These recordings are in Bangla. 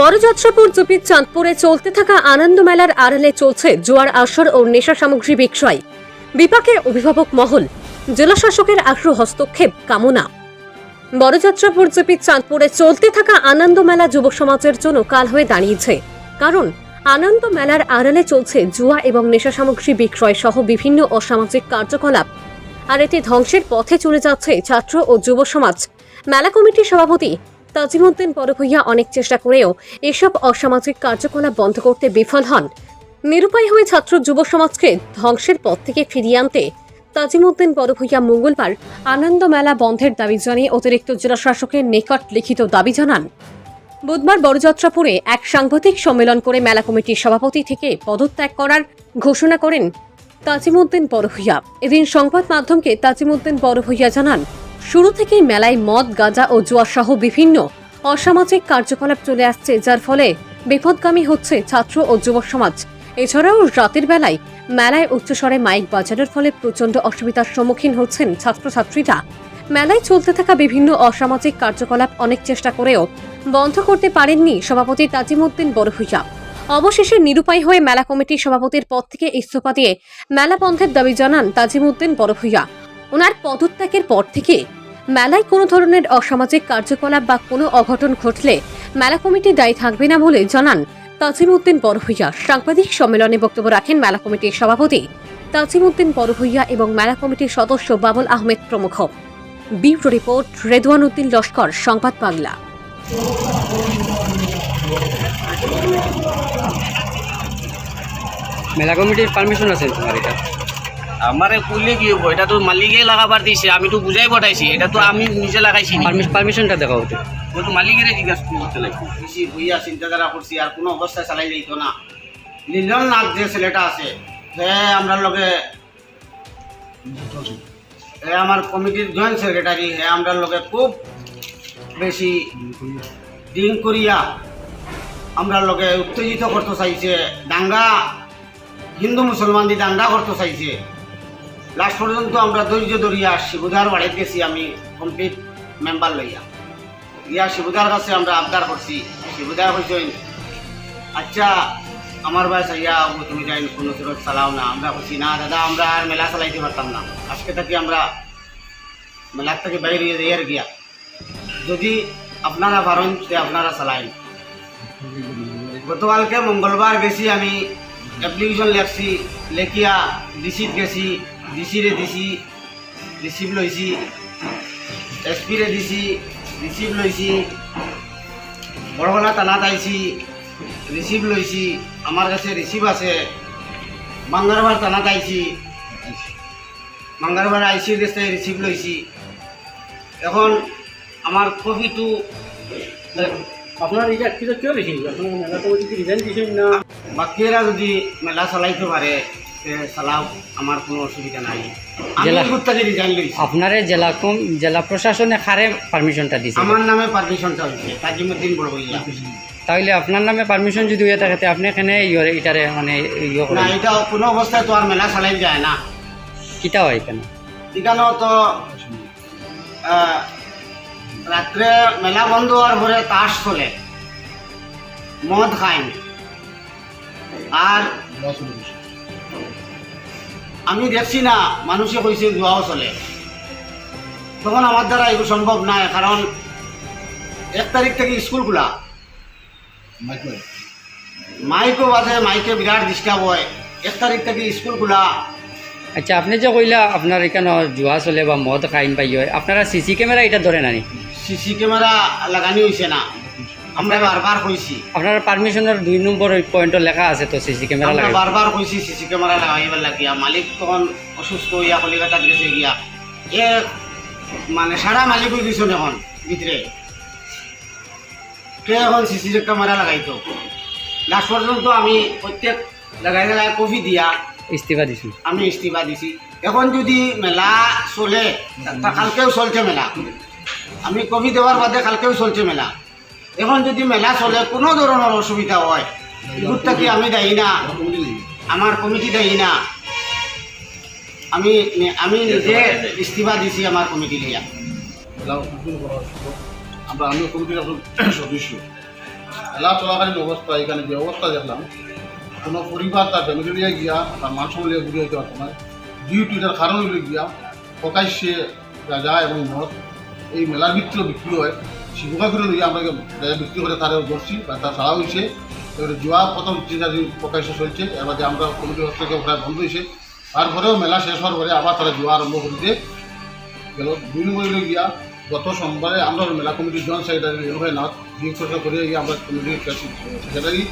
বড়যাত্রাপুর জুপির চাঁদপুরে চলতে থাকা আনন্দ মেলার আড়ালে চলছে জোয়ার আসর ও নেশা সামগ্রী বিক্রয়। বিপাকে অভিভাবক মহল, জেলা শাসকের আগ্রহ হস্তক্ষেপ, কামনা। বড়যাত্রাপুর জুপির চাঁদপুরে চলতে থাকা আনন্দ মেলা যুব সমাজের জন্য কাল হয়ে দাঁড়িয়েছে। কারণ, আনন্দ মেলার আড়ালে চলছে জুয়া এবং নেশা সামগ্রী বিক্রয় সহ বিভিন্ন অসামাজিক কার্যকলাপ। আর এটি ধ্বংসের পথে চলে যাচ্ছে ছাত্র ও যুব সমাজ। মেলা কমিটির সভাপতি তাজিমুদ্দিন পরভূইয়া অনেক চেষ্টা করেও এসব অসামাজিক কার্যকলাপ বন্ধ করতে বিফল হন। নিরুপায় হয়ে ছাত্র যুব সমাজকে ধ্বংসের পথ থেকে ফিরিয়ে আনতে তাজিমুদ্দিন বড় পরভূইয়া মঙ্গলবার আনন্দ মেলা বন্ধের দাবি জানিয়ে অতিরিক্ত জেলা শাসকের নিকট লিখিত দাবি জানান। বুধবার বড়যাত্রাপুরে এক সাংবাদিক সম্মেলন করে মেলা কমিটির সভাপতি থেকে পদত্যাগ করার ঘোষণা করেন তাজিমুদ্দিন বড় বড়ভূইয়া এদিন সংবাদ মাধ্যমকে তাজিমুদ্দিন বড় বড়ভূইয়া জানান শুরু থেকেই মেলায় মদ, গাঁজা ও জুয়া সহ বিভিন্ন অসামাজিক কার্যকলাপ চলে আসছে, যার ফলে বিপদগামী হচ্ছে ছাত্র ও যুব সমাজ। এছাড়াও রাতের বেলায় মেলায় উচ্চস্বরে মাইক বাজানোর ফলে প্রচণ্ড অসুবিধার সম্মুখীন হচ্ছেন ছাত্রছাত্রীরা। মেলায় চলতে থাকা বিভিন্ন অসামাজিক কার্যকলাপ অনেক চেষ্টা করেও বন্ধ করতে পারেননি সভাপতি তাজিমুদ্দিন বড়ভূইয়া অবশেষে নিরুপায় হয়ে মেলা কমিটির সভাপতির পদ থেকে ইস্তফা দিয়ে মেলা বন্ধের দাবি জানান তাজিমুদ্দিন বড়ভূইয়া ওনার পদত্যাগের পর থেকে মেলায় কোনো ধরনের অসামাজিক কার্যকলাপ বা কোনো অঘটন ঘটলে মেলা কমিটি দায়ী থাকবে না বলে জানান তাজিমুদ্দিন বড়ভূইয়া। সাংবাদিক সম্মেলনে বক্তব্য রাখেন মেলা কমিটির সভাপতি তাজিমুদ্দিন বড়ভূইয়া এবং মেলা কমিটির সদস্য বাবুল আহমেদ প্রমুখ। Bureau report Redwan Uddin Laskar, Sangbad Bangla. মেলা কমিটির পারমিশন আছে তোমার এটা? আমারে কইলে কি হব? এটা তো মালিকে লাগাবার দিছে আমি তো বুঝাই পঠাইছি এটা তো আমি নিজে লাগাইছি। পারমিশনটা দেখা হতে ও তো মালিকের জিজ্ঞাসা করতে লাগবে। বেশি বইয়া চিন্তাধারা করছি আর কোনো অবস্থায় চালাই যাইত না। নীলন নাথ যে ছেলেটা আছে সে আমরা লগে এ আমার কমিটির জয়েন্ট সেক্রেটারি হে আমরা লগে খুব বেশি ডিং করিয়া আমরা লগে উত্তেজিত করতে চাইছে দাঙ্গা হিন্দু মুসলমান দিয়ে দাঙ্গা করতে চাইছে। লাস্ট পর্যন্ত আমরা ধৈর্য ধরিয়া শিবুদার বাড়িতে গেছি, আমি কমপ্লিট মেম্বার লইয়া। ইয়া শিবুদার কাছে আমরা আবদার করছি শিবুদার হয়েছেন আচ্ছা আমার বয়স ইয়া ও তুমি যাই কোনো সুরত চালাও না, আমরা বলছি, না দাদা, আমরা আর মেলা চালাইতে পারতাম না। আজকে থেকে আমরা মেলার থেকে বাইরে যাই আর গিয়া। যদি আপনারা পারেন সে আপনারা চালাইন। গতকালকে মঙ্গলবার গেছি আমি অ্যাপ্লিকেশন লেখছি, লেখিয়া ডিসিত গেছি ডিসিরে দিছি। রিসিভ লইছি এসপিরে দিছি রিসিভ লইছি বড়গলা থানাত আইছি রিসিভ লইছি আমার কাছে রিসিভ আছে। মাঙ্গারবার থানাত আইছি মাঙ্গারবার আইসির কাছে রিসিভ লইছি এখন আমার কপিটু আপনার এটা কিলো কিয় বেশি আপনার মেলা কি রিজাইন দিয়েছেন না? বাকিরা যদি মেলা চালাইতে পারে চালাও আমার কোনো অসুবিধা নাই। জেলা- গুত্তাকে রিজাইন লইছি আপনারে জেলা কম জেলা প্রশাসনে খারে পারমিশনটা দিছে। আমার নামে পারমিশনটা হয়েছে তাজিমুদ্দিন বড়বইয়া তাহলে আপনার নামে পারমিশন যদি হয়ে থাকে আপনি এখানে এটারে মানে না এটা কোনো অবস্থায় তো আর মেলা চালাই যায় না। কিটা হয় এখানে এখানেও তো রাত্রে মেলা বন্ধ হওয়ার পরে তাস চলে। মদ খায় আর আমি দেখছি না মানুষে কইছে জুয়াও চলে তখন আমার দ্বারা এগুলো সম্ভব নয় কারণ এক তারিখ থেকে স্কুল খোলা। মাইকও বাজে মাইকে বিরাট ডিস্টার্ব হয়। এক তারিখ থেকে স্কুল খোলা। আচ্ছা আপনি যে কইলা আপনার এখানে জুয়া চলে বা মদ খাইন পাই হয় আপনারা সিসি ক্যামেরা এটা ধরে নানি সিসি ক্যামেরা লাগানি হয়েছে না। আমরা বারবার কইছি। আপনার পারমিশনের দুই নম্বর পয়েন্ট লেখা আছে তো সিসি ক্যামেরা লাগে বারবার কইছি সিসি ক্যামেরা লাগাইবার লাগিয়া। মালিক তখন অসুস্থ হইয়া কলিকাতাত গেছে গিয়া। এ মানে সারা মালিক হয়ে দিছ এখন ভিতরে? কে এখন সিসি ক্যামেরা লাগাইতো? লাস্ট পর্যন্ত আমি প্রত্যেক লাগাই লাগাই কফি দিয়া ইস্তিফা দিছি। আমি ইস্তিফা দিছি। এখন যদি মেলা চলে কালকেও চলছে মেলা। আমি কবি দেওয়ার বাদে কালকেও চলছে মেলা। এখন যদি মেলা চলে, কোনো ধরনের অসুবিধা হয় এগুলো কি আমি দায়ী না? আমার কমিটি দায়ী না? আমি আমি নিজে ইস্তিফা দিছি আমার কমিটি লিয়া আমরা আমিও কমিটির একজন সদস্য। মেলা চলাকালীন অবস্থা, এখানে যে অবস্থা দেখলাম, কোনো পরিবার তার ফ্যামিলি গিয়া, তার মান সম্মান নিয়ে ঘুরে হইতে পারতো না। ডিউটি তার কারণ গিয়া প্রকাশ্যে গাঁজা এবং মদ এই মেলার ভিতরে বিক্রি হয়। শিবকা করে লইয়া আমরা গাঁজা বিক্রি করে তারা ধরছি বা তার ছাড়া হয়েছে এবারে জুয়া প্রথম দিন প্রকাশ্যে চলছে। এবার যে আমরা হস্ত থেকে প্রায় বন্ধ হয়েছে তারপরেও মেলা শেষ হওয়ার পরে আবার তারা জুয়া আরম্ভ করতে গেল দুই নম্বরে গিয়া গত সোমবারে আমরা মেলা কমিটির জয়েন্ট সেক্রেটারি নাথ বিয়োগ চর্চা করে গিয়ে আমরা কমিটির সেক্রেটারি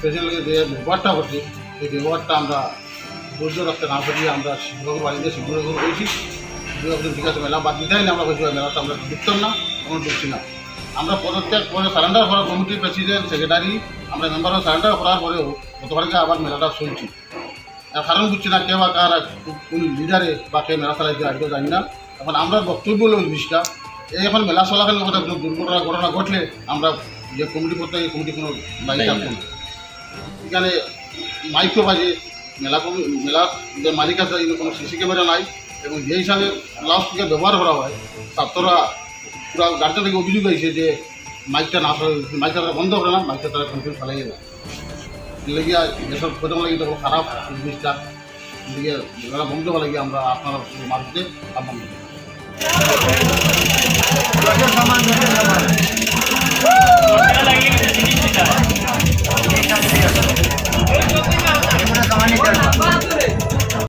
প্রেসিডেন্টকে যে ব্যবহারটা করছে এই ব্যবহারটা আমরা ধৈর্য রাখতে না পারিয়ে আমরা শিক্ষক বাড়িতে শিক্ষক করেছি ঠিক আছে মেলা বাদ দিতেই না আমরা মেলাতে আমরা না, কোনো না। আমরা পদত্যাগ করে সারেন্ডার করা কমিটির প্রেসিডেন্ট সেক্রেটারি আমরা মেম্বারও সারেন্ডার করার পরেও গতকালকে আবার মেলাটা শুনছি। আর কারণ বুঝছি না কে বা কার কোন লিডারে বা কে মেলা চালাইতে আজকে জানি না। এখন আমরা বক্তব্য হলো জিনিসটা। এই এখন মেলা চলাকালীন কথা কোনো দুর্ঘটনা ঘটনা ঘটলে আমরা যে কমিটি করতে এই কমিটি কোনো থাকব এখানে মাইকও বাজে মেলা কমি মেলা যে মালিক আছে কোনো সিসি ক্যামেরা নাই। এবং যে হিসাবে লাউড স্পিকার ব্যবহার করা হয় ছাত্ররা পুরো গাড়িটা থেকে অভিযোগ হয়েছে যে মাইকটা না মাইকটা তারা বন্ধ করে না, মাইকটা তারা কন্টিনিউ চালাই না লেগিয়া এসব প্রথম লাগে তখন খারাপ জিনিসটা। তারা বন্ধ হওয়া লাগে আমরা আপনারা মারতে আপনার